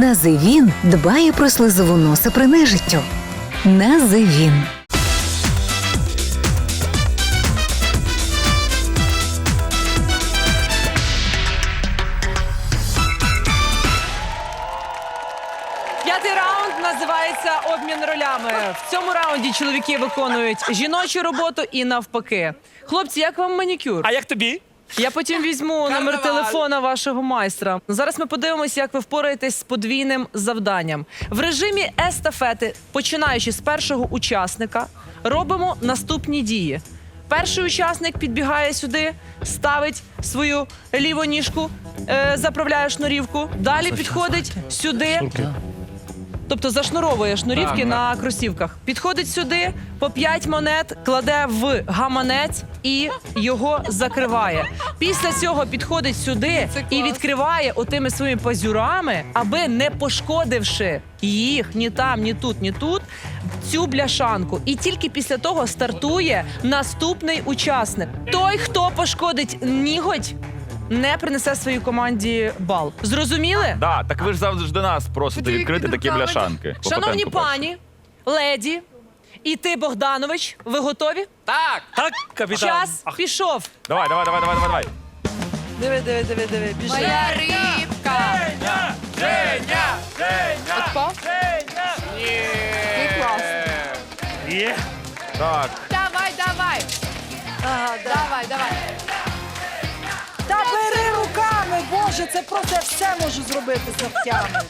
Називін дбає про слизову носа при нежиттю. Називін. П'ятий раунд називається обмін ролями. В цьому раунді чоловіки виконують жіночу роботу і навпаки. Хлопці, як вам манікюр? А як тобі? Я потім візьму номер телефона вашого майстра. Зараз ми подивимося, як ви впораєтесь з подвійним завданням. В режимі естафети, починаючи з першого учасника, робимо наступні дії. Перший учасник підбігає сюди, ставить свою ліву ніжку, е, заправляє шнурівку. Далі підходить сюди. Тобто зашнуровує шнурівки на кросівках. Підходить сюди, по 5 монет кладе в гаманець і його закриває. Після цього підходить сюди і відкриває отими своїми пазюрами, аби не пошкодивши їх ні там, ні тут, ні тут. Цю бляшанку, і тільки після того стартує наступний учасник. Той, хто пошкодить ніготь, не принесе своїй команді бал. Зрозуміли? Да, так ви ж завжди нас просите відкрити такі бляшанки. Шановні Клопотенко пані, леді і ти, Богданович, ви готові? Так, капітан. Час пішов. Давай, давай, давай, давай, давай. Диви, диви, диви, диви. Біжи. Моя рибка. Отпав? Ні. клас. Є. Так, Давай, давай. Давай, давай. Та бери руками, Боже, це просто я все можу зробити з ногтями.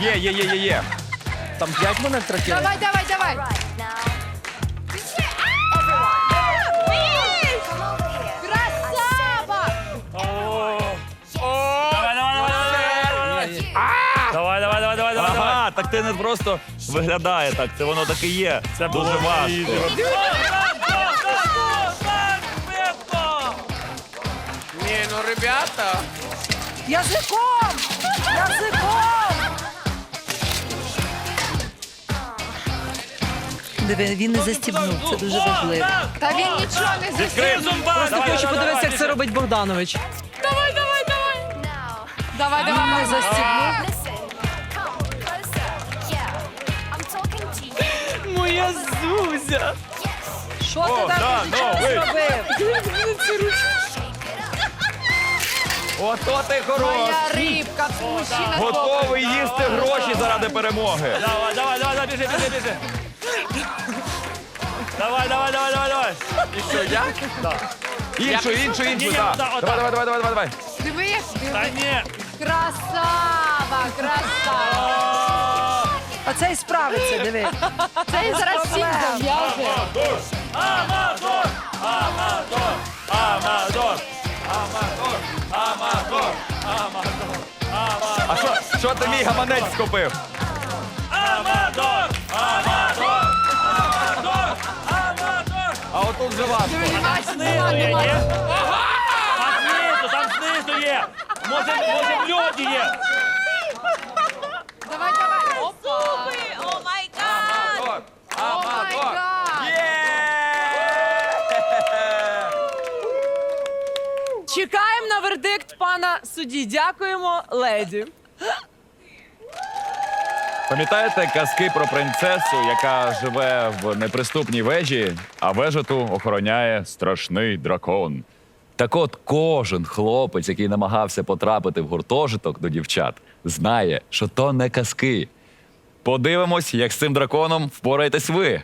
є, є, є, є, є. Там п'ять монет траків. Давай, давай, давай. Красава! Давай, давай, давай, давай. Давай, давай, давай, давай, давай. Ага, так ти не просто виглядає так, це воно так і є. Це дуже важко. Ну ребята. Язиком! Язиком! Диви, він не застібнув, це дуже важливо. Та він нічого не зустрів. Просто хочу подивитися, як це робить Богданович. Давай, давай, давай. Давай, давай. Не застібнув. Моя Зузя. Що ти ви- зробив? Ото ти хорош. Моя рибка, мужчина. Готовий їсти гроші заради перемоги. Давай, давай, давай, давай, біжи, біжи, біжи. Давай, давай, давай, давай, давай. І що, я? Іншу, іншу, Ні, іншу, ні, так. отак, Давай, отак. давай, давай, давай, давай. Диви, Та диви. ні. Красава, красава. Оце і справиться, диви. Це і зараз всіх зав'яже. Амадор, Амадор, Амадор, Амадор, Амадор, Амадор, А що, що ти мій гаманець скупив? Амадор, Амадор, Амадор, Амадор. А отут же важко. Нема, нема, Є, ні? Там знизу, там знизу є. Може, може в льоді є. Давай, давай. Опа. О май гад! О май гад. Чекаємо на вердикт пана судді. Дякуємо, леді. Пам'ятаєте казки про принцесу, яка живе в неприступній вежі, а вежу ту охороняє страшний дракон. Так от кожен хлопець, який намагався потрапити в гуртожиток до дівчат, знає, що то не казки. Подивимось, як з цим драконом впораєтесь ви.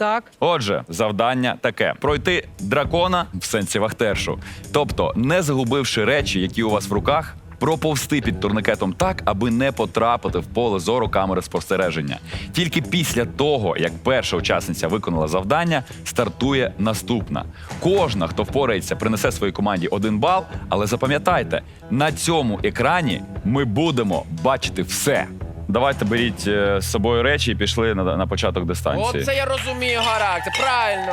Так. Отже, завдання таке: пройти дракона в сенсі вахтершу. Тобто, не загубивши речі, які у вас в руках, проповсти під турникетом так, аби не потрапити в поле зору камери спостереження. Тільки після того, як перша учасниця виконала завдання, стартує наступна. Кожна, хто впорається, принесе своїй команді один бал. Але запам'ятайте, на цьому екрані ми будемо бачити все. Давайте беріть е, з собою речі і пішли на, на початок дистанції. Оце я розумію характер, правильно.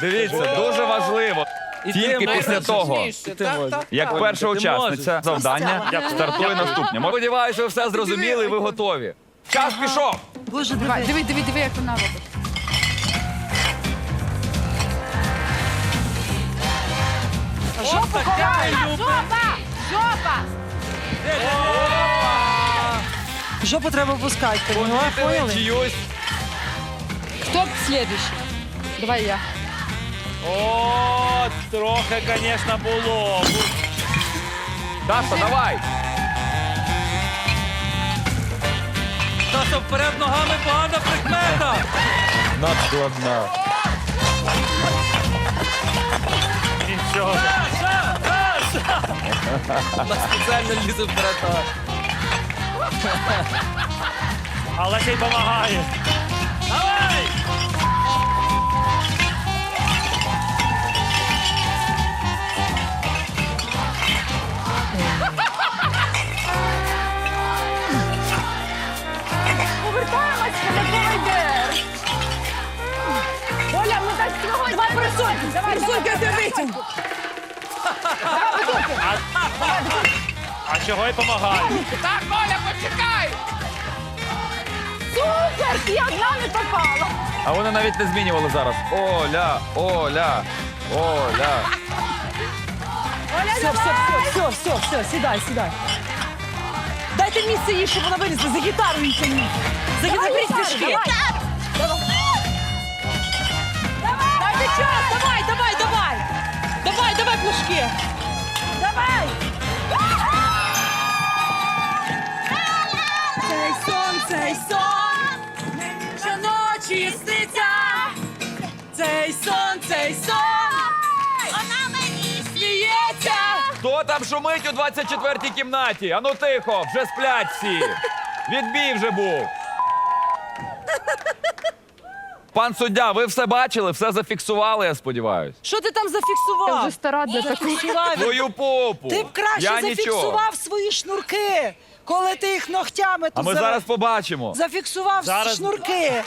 Дивіться, дуже важливо. Тільки після того, Смішно, так, так, як перша учасниця завдання стартує наступне. Ми сподіваюся, ви все зрозуміли і ви готові. Час пішов. Боже, Давай, диви. диви, диви, диви, як вона робить. Жопу ховай! Жопа! Жопа! Жопу треба пускати. поняла? Помітили Поняли? чиюсь. Кто следующий? Давай я. О, трохи, звісно, було. Даша, давай. Та вперед ногами погана прикмета. Надскладна. Нічого. Спеціально лізе вперед. Але ще й допомагає. Давай! Повертаємось на ковайдер. Оля, ну так сьогодні. Давай присунь. Давай, присунь, я тебе витягну. А чого й допомагає? Так, Оля, почекай! Супер! І одна не попала. А вони навіть не змінювали зараз. Оля, Оля, Оля. Все, все, все, все, все, все, сідай, сідай. Дайте місце їй, щоб вона вилізла. За гітару їй тягніть. За гітару пішки. Дайте час, давай, давай, давай. Давай, давай, плюшки. Давай. Цей сон, цей сон, щоночі сниться. Цей сон, цей сон, вона мені сміється. Хто там шумить у 24-й кімнаті? Ану тихо, вже сплять всі. Відбій вже був. Пан суддя, ви все бачили, все зафіксували, я сподіваюся. Що ти там зафіксував? Я вже стара для такого. Твою попу. Ти б краще я нічого. зафіксував свої шнурки, коли ти їх ногтями А тут ми за- зараз побачимо. зафіксував Зараз- шнурки.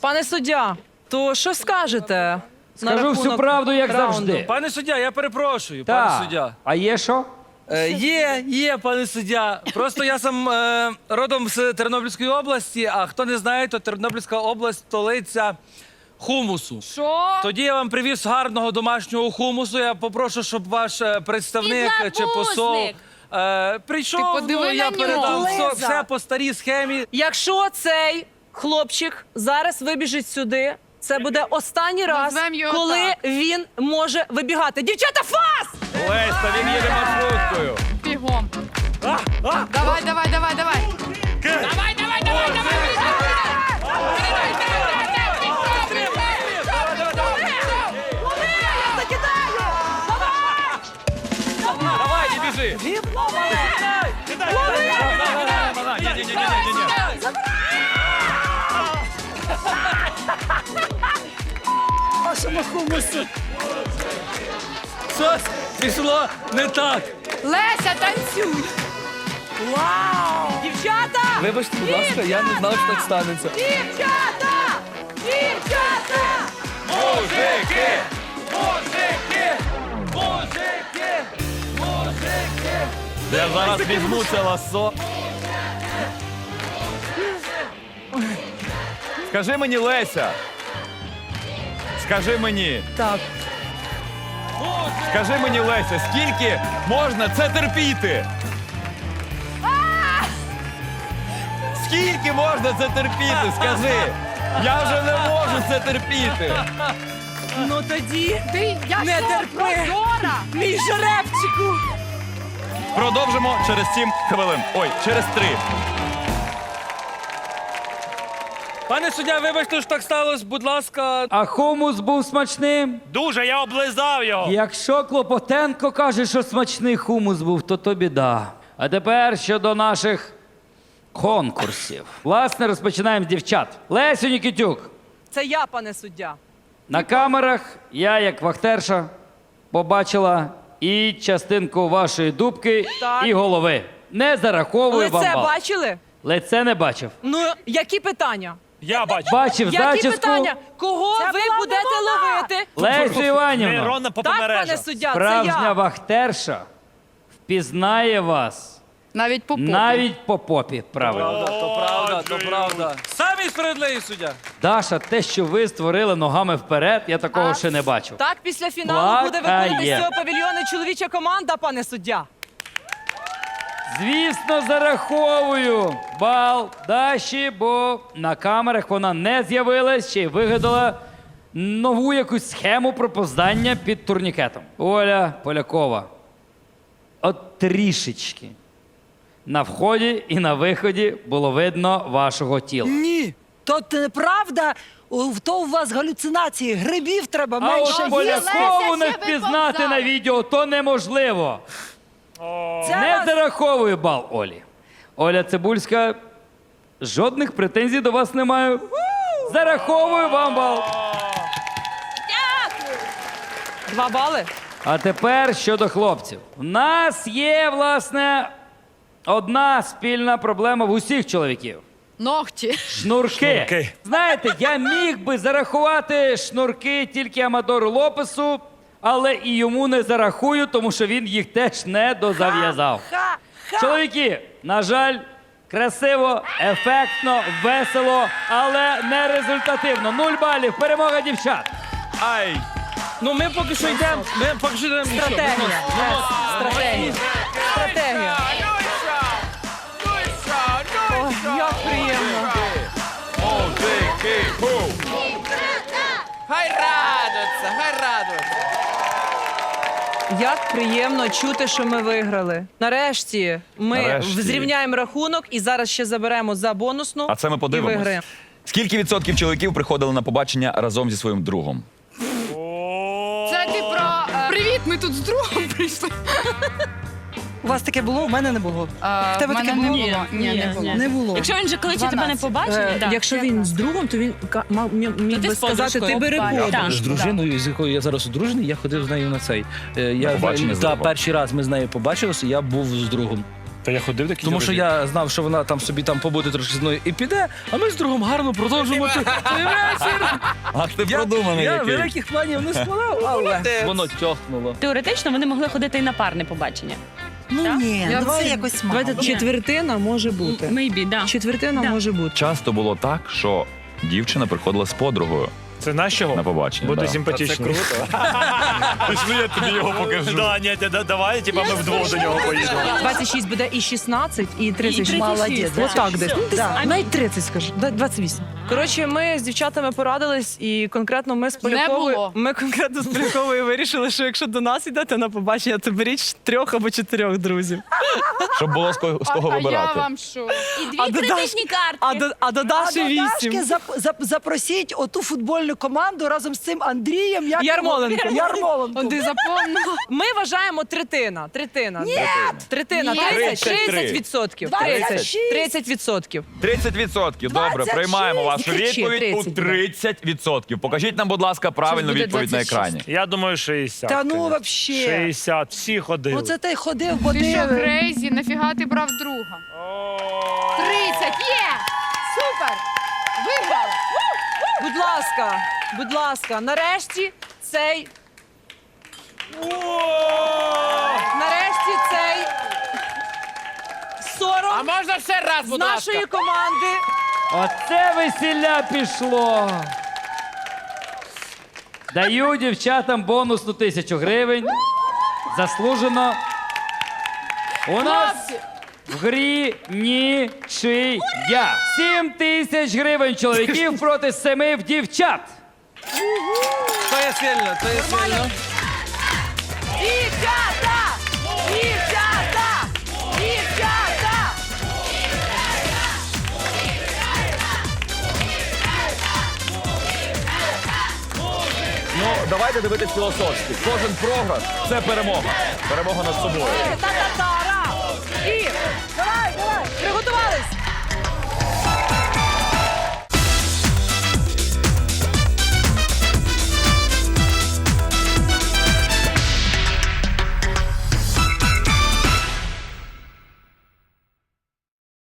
Пане суддя, то що скажете? на Скажу всю рахунок правду, як раунду? завжди. Пане суддя, я перепрошую, пане суддя. А є що? Е, є, є, пане суддя. Просто я сам е, родом з Тернопільської області, а хто не знає, то Тернопільська область столиця хумусу. Що? Тоді я вам привіз гарного домашнього хумусу. Я попрошу, щоб ваш е, представник чи посол е, прийшов. Ти подиви ну, я на передав все, Лиза. все по старій схемі. Якщо цей хлопчик зараз вибіжить сюди, це буде останній раз, Назвем його коли так. він може вибігати. Дівчата, фас! Лесь, та він їде маршруткою. Бігом. Давай, давай, давай, давай. Давай, давай, давай, давай! Давай, не біжи. Ні-ні-ні-ні-ні. Вашому хумусу. Щось пішло не так. Леся, танцюй. Дівчата! Вибачте, будь ласка, я не знав, що так станеться. Дівчата! Дівчата! Мужики! Я зараз візьму це ласо. Скажи мені, Леся. Скажи мені. Так. Скажи мені, Леся, скільки можна це терпіти? Скільки можна це терпіти? Скажи. Я вже не можу це терпіти. Ну тоді, Ти, я Не що, терпи. прозора? мій жеребчику! Продовжимо через 7 хвилин. Ой, через 3. Пане суддя, вибачте, що так сталося, будь ласка. А хумус був смачним. Дуже, я облизав його. Якщо Клопотенко каже, що смачний хумус був, то то біда. А тепер щодо наших конкурсів. Власне, розпочинаємо з дівчат. Лесю Нікітюк. Це я, пане суддя. На камерах я, як вахтерша, побачила і частинку вашої дубки, Так. і голови. Не зараховую вам Лице бал. бачили? Лице не бачив. Ну, які питання? Я бачу. Бачив Які зачіску. питання? Кого Це ви була будете вона. ловити? Лесю Іванівна, Нейронна по Так, пане суддя, це справжня я. вахтерша впізнає вас Навіть по попі. Навіть по попі, правильно. То правда, то правда. Самий справедливий суддя. Даша, те, що ви створили ногами вперед, я такого ще не бачив. Так, після фіналу буде Плакає. виходити з цього павільйону чоловіча команда, пане суддя. Звісно, зараховую бал Даші, бо на камерах вона не з'явилась, ще й вигадала нову якусь схему пропоздання під турнікетом. Оля Полякова. От трішечки. На вході і на виході було видно вашого тіла. Ні, то неправда. У- То у вас галюцинації. Грибів треба А менше от їсти. Полякову не ще впізнати на відео то неможливо. Це Не вас- зараховую бал Олі. Оля Цибульська, жодних претензій до вас не маю. Зараховую вам бал. Два бали. А тепер щодо хлопців. У нас є, власне, одна спільна проблема в усіх чоловіків. Ногті. Шнурки. Знаєте, я міг би зарахувати шнурки тільки Амадору Лопесу, але і йому не зарахую, тому що він їх теж не дозав'язав. Чоловіки, на жаль, красиво, ефектно, весело, але не результативно. Нуль балів. Перемога дівчат. Ай! Ну ми поки що йдемо. Ми поки що йдемо. Стратегія. Стратегія. Стратегія. Як приємно чути, що ми виграли. Нарешті ми Нарешті. зрівняємо рахунок і зараз ще заберемо за бонусну. А це ми І подивимось. виграємо. Скільки відсотків чоловіків приходили на побачення разом зі своїм другом? Це ти про. е, Привіт, ми тут з другом прийшли. У вас таке було, у мене не було. В тебе таке було? Ні, ні, не було. Не було. Якщо він же кличе тебе не 12. побачить, Е, да. Якщо він з другом, то він ка- мав- міг міг ти би з сказати, ти подружкою. бери Так. Так. З дружиною, з якою я зараз одружений, я ходив з нею на цей. Е, Я побачення з та, другом. перший раз ми з нею побачилися, я був з другом. Та я ходив такі. Тому що я знав, що вона там собі там побуде трошки зі мною і піде, а ми з другом гарно продовжимо вечір. Ах, ти Я, продуманий я який. великих планів не складав, але воно тьохнуло. Теоретично вони могли ходити і на парне побачення. Ну ні, Я ну це якось мало. Давайте четвертина може бути. Мейбі, да. Четвертина Да. може бути. Часто було так, що дівчина приходила з подругою Це нашого? на побачення. Буде да. симпатично. Це круто. Пішли, я тобі його покажу. Да, ні, да- да- давай, типа ми вдвох до нього поїдемо. 26 буде і 16, і 36. Молодець. Десь. Ну, десь Да. Навіть 30, скажу. Да, 28. Коротше, ми з дівчатами порадились, і конкретно ми з Поляковою, було. ми конкретно з Поляковою вирішили, що якщо до нас йдете на побачення, то беріть трьох або чотирьох друзів. Щоб було з кого, з А, кого я вибирати. вам що? І А дві до кредитні картки. А до, а до А Даші до Дашки зап- зап- запросіть оту футбольну команду разом з цим Андрієм. Як Ярмоленко. Ярмоленко. Ти запомнила? Ми вважаємо третина. Третина. Ні. Третина. Ні. 30, 33. 30 відсотків. 30, 30 відсотків. 30 відсотків. Добре, 26. приймаємо вашу кричи, відповідь у 30 відсотків. Покажіть нам, будь ласка, правильну буде відповідь на 26. екрані. Я думаю, 60. Та ну конечно. вообще. 60, всі ходили. Оце ти ходив, бо ти... що, Крейзі? Нафіга ти брав друга? 30! Є! Супер! Виграла! Будь ласка, будь ласка, нарешті цей. Нарешті цей А сором можна ще раз, з будь ласка? нашої команди. Оце весілля пішло. Даю дівчатам бонусну тисячу гривень. Заслужено. У нас в грі нічия. Сім тисяч гривень чоловіків проти семи в дівчат. То є сильно, то є сильно. Дівчата! Дівчата! Дівчата! Ну, давайте дивитись філософськи. Кожен програш це перемога. Перемога над собою. Та-та-та!